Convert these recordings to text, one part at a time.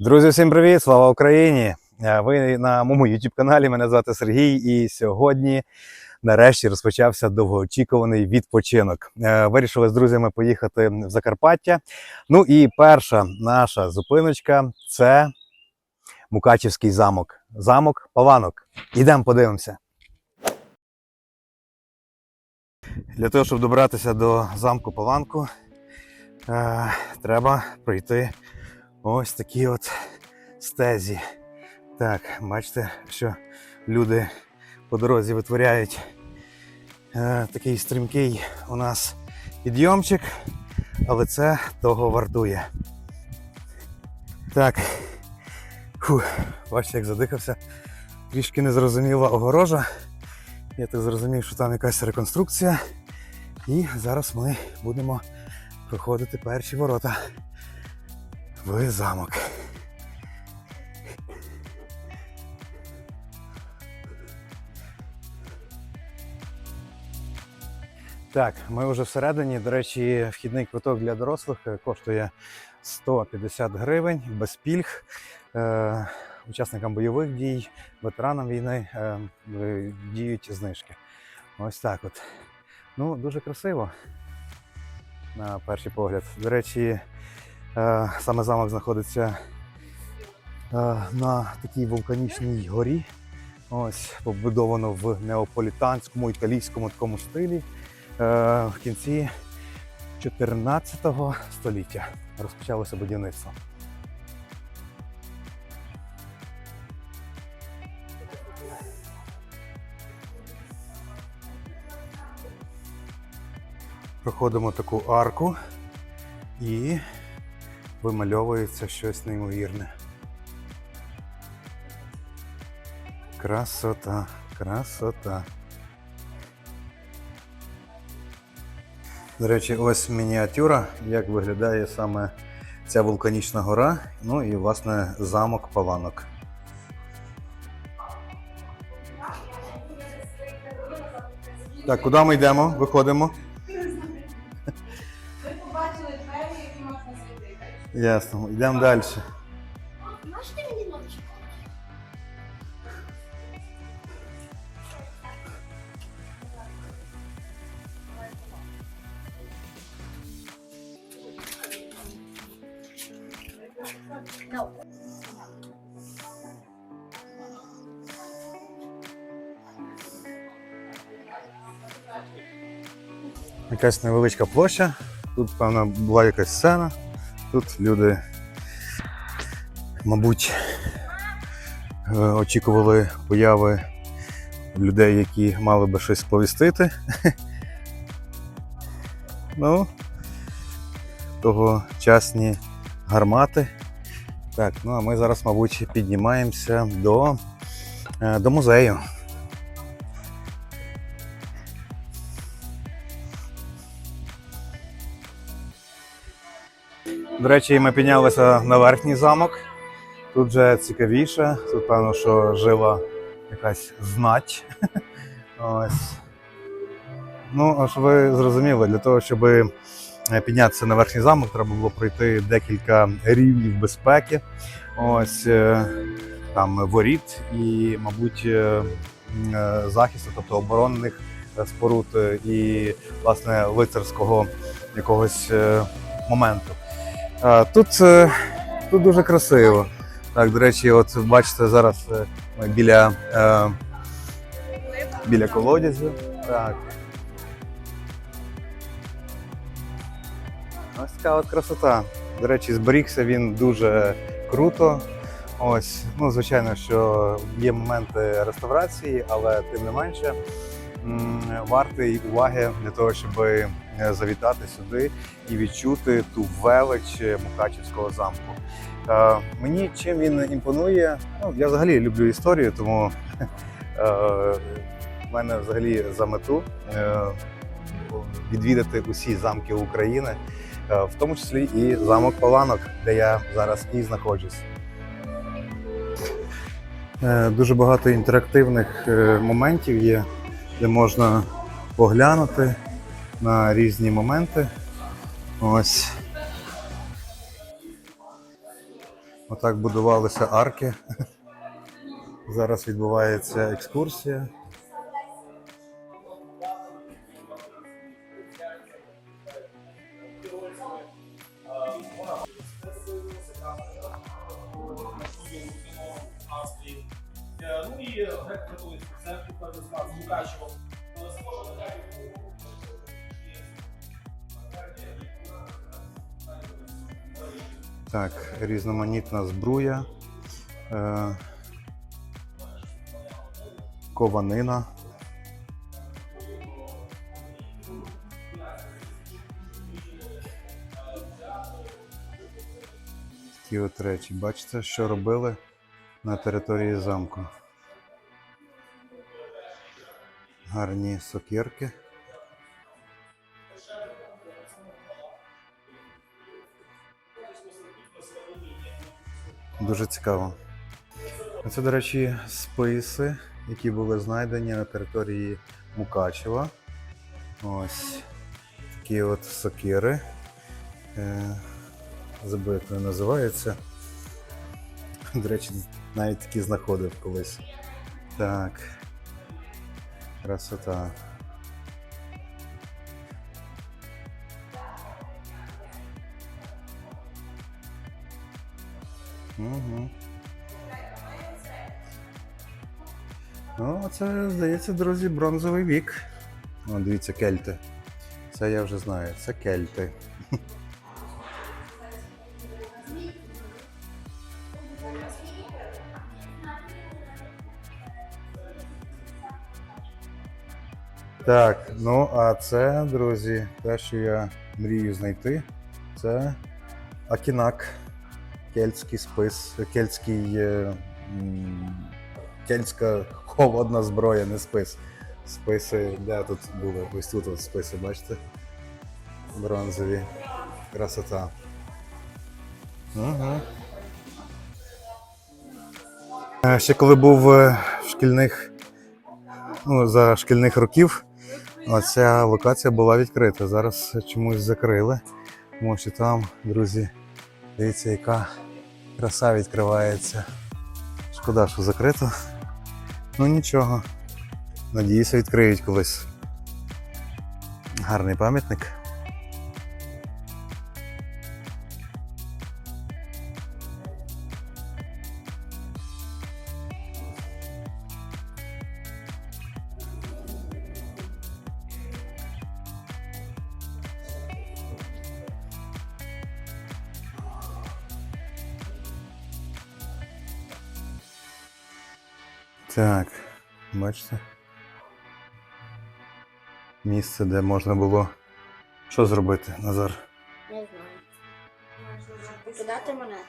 Друзі, всім привіт! Слава Україні! Е, Ви на моєму youtube каналі. Мене звати Сергій, і сьогодні нарешті розпочався довгоочікуваний відпочинок. Е, Вирішили з друзями поїхати в Закарпаття. Ну і перша наша зупиночка це Мукачівський замок. Замок Паланок. Ідемо подивимося. Для того, щоб добратися до замку Паланку, е, треба пройти ось такі от стезі. Так, бачите, що люди по дорозі витворяють е, такий стрімкий у нас підйомчик, але це того вартує. Так. Фу, бачите, як задихався. Трішки незрозуміла огорожа. Я так зрозумів, що там якась реконструкція. І зараз ми будемо проходити перші ворота в замок. Так, ми вже всередині. До речі, вхідний квиток для дорослих е, коштує 150 гривень без пільг. Е, учасникам бойових дій, ветеранам війни е, е, діють знижки. Ось так от. Ну, дуже красиво на перший погляд. До речі, Саме замок знаходиться е, на такій вулканічній горі. Ось побудовано в неаполітанському італійському такому стилі. Е, В кінці 14 століття розпочалося будівництво. Проходимо таку арку і вимальовується щось неймовірне. Красота, красота. До речі, ось мініатюра, як виглядає саме ця вулканічна гора, ну і власне замок Паланок. Так, куди ми йдемо? Виходимо. Ясно, йдемо далі. Можете мені ножик? No. Якась невеличка площа. Тут, певно, була якась сцена. Тут люди, мабуть, е, очікували появи людей, які мали би щось сповістити. Ну, тогочасні гармати. Так, ну а ми зараз, мабуть, піднімаємося до, е, до музею. До речі, ми піднялися на верхній замок. Тут вже цікавіше. Тут, певно, що жила якась знать. Ось. Ну, щоб ви зрозуміли, для того, щоб піднятися на верхній замок, треба було пройти декілька рівнів безпеки. Ось е, там воріт і, мабуть, е, е, захисту, тобто оборонних е, споруд е, і, власне, лицарського якогось е, моменту. А, Тут, е, тут дуже красиво. Так, до речі, от бачите, зараз е, ми біля, е, біля колодязю. Так. Ось така от красота. До речі, зберігся він дуже круто. Ось, ну, звичайно, що є моменти реставрації, але тим не менше вартий уваги для того, щоб завітати сюди і відчути ту велич Мукачівського замку. Е, мені чим він імпонує, ну я взагалі люблю історію, тому е, в мене взагалі за мету е, відвідати усі замки України, е, в тому числі і замок Паланок, де я зараз і знаходжусь. Е, Дуже багато інтерактивних е, моментів є, де можна поглянути на різні моменти. Ось. Отак будувалися арки. Зараз відбувається екскурсія. Ну і греко-католицький Переслав з Мукачево. Так, різноманітна збруя. Е, кованина. Такі от речі. Бачите, що робили на території замку. Гарні сокирки. Дуже цікаво. Це, до речі, списи, які були знайдені на території Мукачева. Ось такі от сокири. Е, забув, називаються. До речі, навіть такі знаходив колись. Так. Красота. Угу. Ну, це, здається, друзі, бронзовий вік. О, дивіться, кельти. Це я вже знаю. Це кельти. Так, ну а це, друзі, те, що я мрію знайти, це Акінак. Кельтський спис, кельтський, е, кельтська холодна зброя, не спис. Списи, де тут були? Ось тут от списи, бачите? Бронзові. Красота. Угу. Ще коли був е, шкільних, ну, за шкільних років, оця локація була відкрита. Зараз чомусь закрили. Тому там, друзі, дивіться, яка краса відкривається. Шкода, що закрито. Ну нічого. Надіюся, відкриють колись. Гарний пам'ятник. Так, бачите? Місце, де можна було що зробити, Назар? Не знаю. Кидати монети.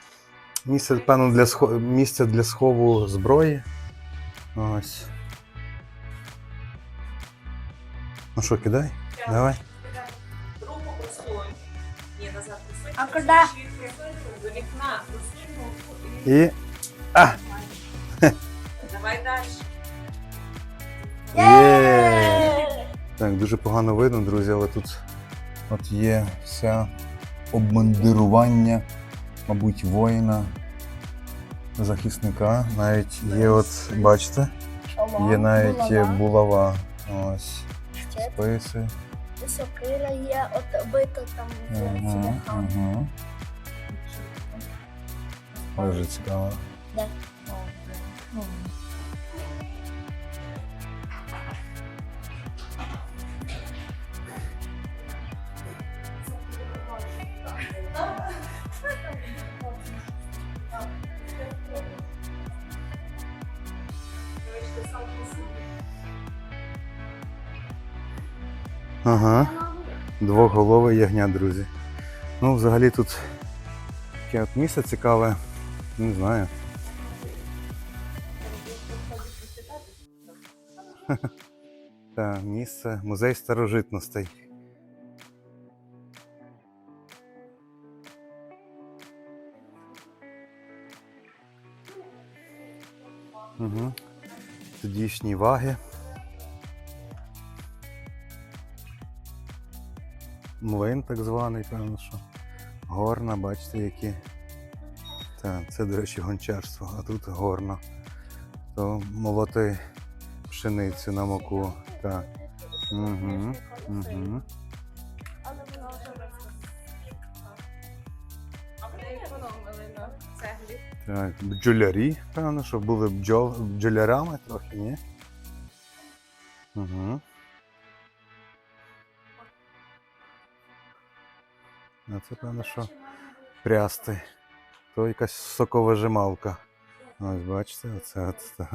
Місце, певно, для схо... місце для схову зброї. Ось. Ну що, кидай? Давай. Руку просунь. Ні, назад просунь. А куди? До вікна. Просунь руку і І. А! Далі. Є! Так, дуже погано видно, друзі, але тут от є все обмундирування, мабуть, воїна, захисника. Навіть є, от, бачите, є навіть булава. Ось. Списи. Сокира є, от бита там цвяхами. угу. Дуже цікаво. Ага. Двоголовий ягня, друзі. Ну, взагалі тут таке от місце цікаве. Не знаю. Так, місце, музей старожитностей. Угу. Тодішні ваги. Млин так званий, певно, що. Горна, бачите, які. Так, це, до речі, гончарство, а тут горно. То молоти пшеницю на муку. Так. Угу. Угу. Так, бджолярі, певно, що були бджол, бджолярами трохи, ні? Угу. А це певно, що прясти. То якась соковижималка. Ось бачите, оце от.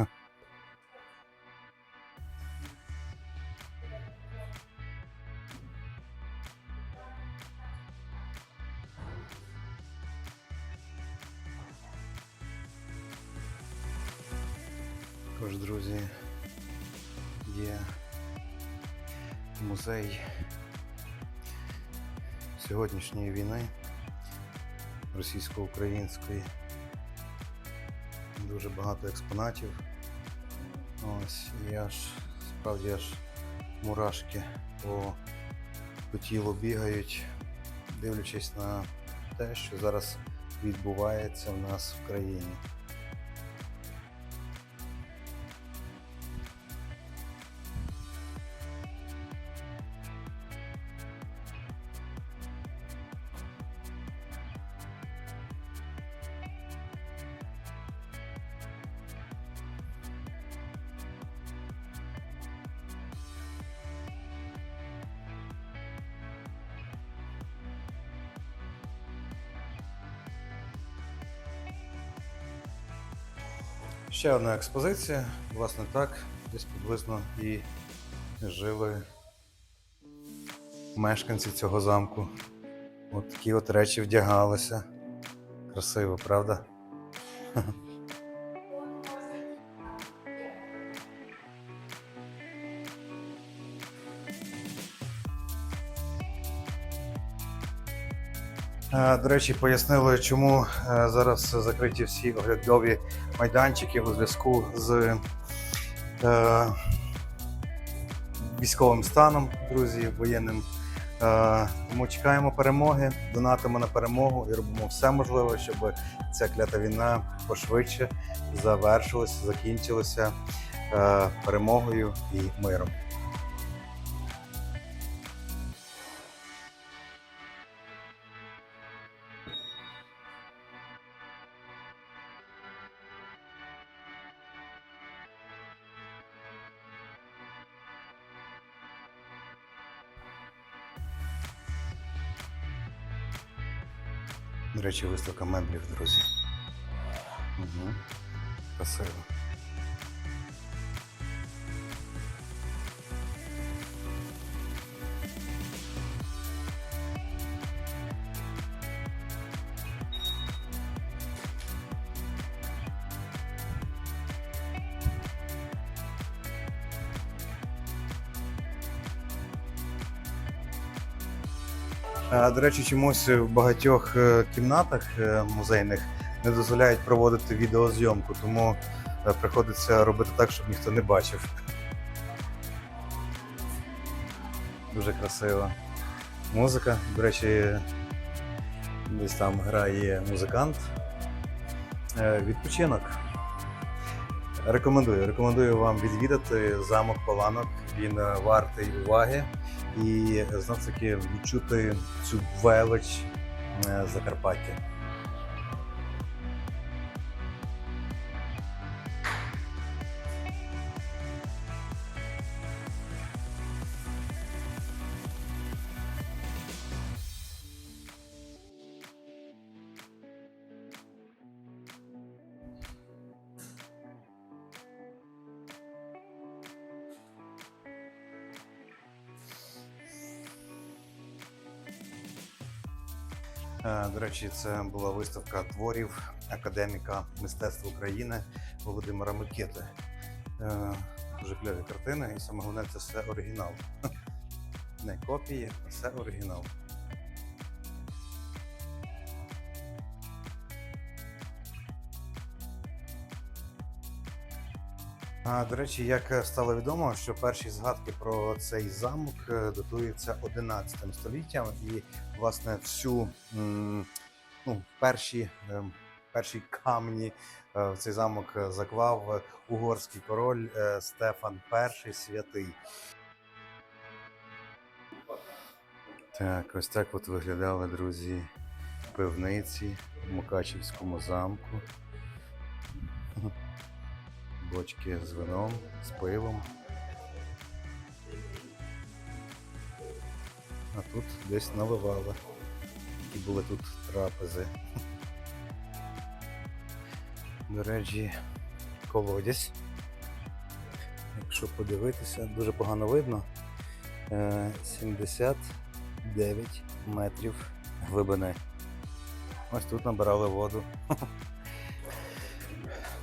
Сьогоднішньої війни російсько-української. Дуже багато експонатів. Ось, і аж справді аж мурашки по, по тілу бігають, дивлячись на те, що зараз відбувається в нас в країні. Ще одна експозиція. Власне так, десь приблизно і жили мешканці цього замку. От такі от речі вдягалися. Красиво, правда? До речі, пояснили, чому е, зараз закриті всі оглядові майданчики у зв'язку з е, військовим станом, друзі, воєнним. Е, тому чекаємо перемоги, донатимо на перемогу і робимо все можливе, щоб ця клята війна пошвидше завершилася, закінчилася е, перемогою і миром. Речі, виставка меблів, друзі. Угу. Красиво. До речі, чомусь в багатьох е, кімнатах е, музейних не дозволяють проводити відеозйомку, тому е, приходиться робити так, щоб ніхто не бачив. Дуже красиво. Музика. До речі, десь там грає музикант. Відпочинок. Рекомендую. Рекомендую вам відвідати замок Паланок. Він вартий уваги і знов таки відчути цю велич е, Закарпаття. До речі, це була виставка творів академіка мистецтва України Володимира Микити. Е, Дуже кльові картини, і саме головне це все оригінал. Не копії, а все оригінал. А, До речі, як стало відомо, що перші згадки про цей замок е, датуються 11 століттям, і власне всю ну, перші ем, перші камні е, в цей замок е, заклав е, угорський король е, Стефан І святий. Так, ось так от виглядали, друзі, пивниці в Мукачівському замку. Бочки з вином, з пивом. А тут десь наливали. І були тут трапези. До речі, колодязь. Якщо подивитися, дуже погано видно. Е, 79 метрів глибини. Ось тут набирали воду.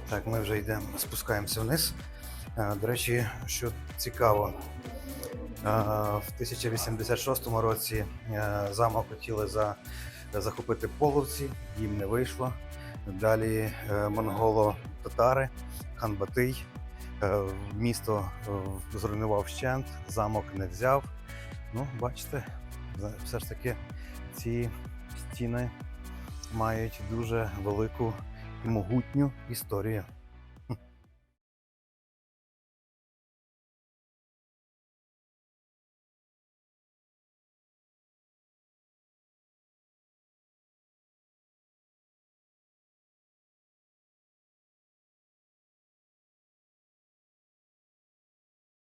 Так, ми вже йдемо, спускаємося вниз. Е, До речі, що цікаво, е, в 1086 році е, замок хотіли за, захопити половці, їм не вийшло. Далі монголо-татари, хан Батий, місто зруйнував вщент, замок не взяв. Ну, бачите, все ж таки ці стіни мають дуже велику могутню історію.